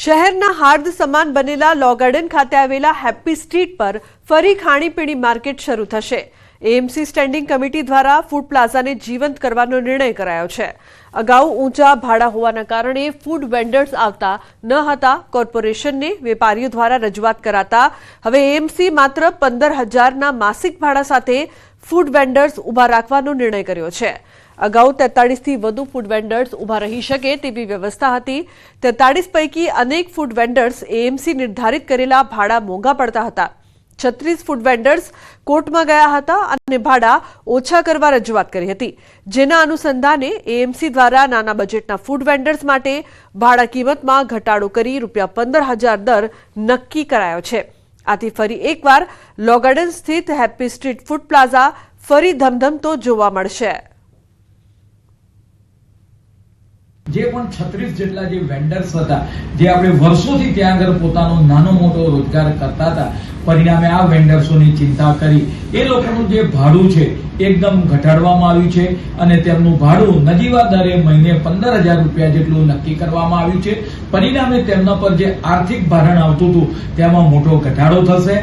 શહેરના હાર્દ સમાન બનેલા લો ગાર્ડન ખાતે આવેલા હેપ્પી સ્ટ્રીટ પર ફરી ખાણીપીણી માર્કેટ શરૂ થશે. એએમસી સ્ટેન્ડિંગ કમિટી દ્વારા ફૂડ પ્લાઝાને જીવંત કરવાનો નિર્ણય કરાયો છે. અગાઉ ઊંચા ભાડા હોવાના કારણે ફૂડ વેન્ડર્સ આવતા ન હતા, કોર્પોરેશનને વેપારીઓ દ્વારા રજૂઆત કરાતા. હવે એએમસી માત્ર પંદર હજારના માસિક ભાડા સાથે ફૂડ વેન્ડર્સ ઊભા રાખવાનો નિર્ણય કર્યો છે. અગાઉ તેતાળીસથી વધુ ફૂડ વેન્ડર્સ ઊભા રહી શકે તેવી વ્યવસ્થા હતી. તેતાળીસ પૈકી અનેક ફૂડ વેન્ડર્સ એએમસી નિર્ધારિત કરેલા ભાડા મોંઘા પડતા હતા. છત્રીસ ફૂડ વેન્ડર્સ કોર્ટમાં ગયા હતા અને ભાડા ઓછા કરવા રજૂઆત કરી હતી. જેના અનુસંધાને એએમસી દ્વારા નાના બજેટના ફૂડ વેન્ડર્સ માટે ભાડા કિંમતમાં ઘટાડો કરી રૂપિયા પંદર હજાર દર નક્કી કરાયો છે. આથી ફરી એકવાર લો ગાર્ડન સ્થિત હેપ્પી સ્ટ્રીટ ફૂડ પ્લાઝા ફરી ધમધમતો જોવા મળશે. જે પણ છત્રીસ જેટલા જે વેન્ડર્સ હતા, જે આપણે વર્ષોથી ત્યાં આગળ પોતાનો નાનો મોટો રોજગાર કરતા હતા, પરિણામે આ વેન્ડર્સોની ચિંતા કરી. એ લોકોનું જે ભાડું છે, એકદમ ઘટાડવામાં આવ્યું છે અને તેમનું ભાડું નજીવા દરે મહિને પંદર હજાર રૂપિયા જેટલું નક્કી કરવામાં આવ્યું છે. પરિણામે તેમના પર જે આર્થિક ભારણ આવતું હતું, તેમાં મોટો ઘટાડો થશે.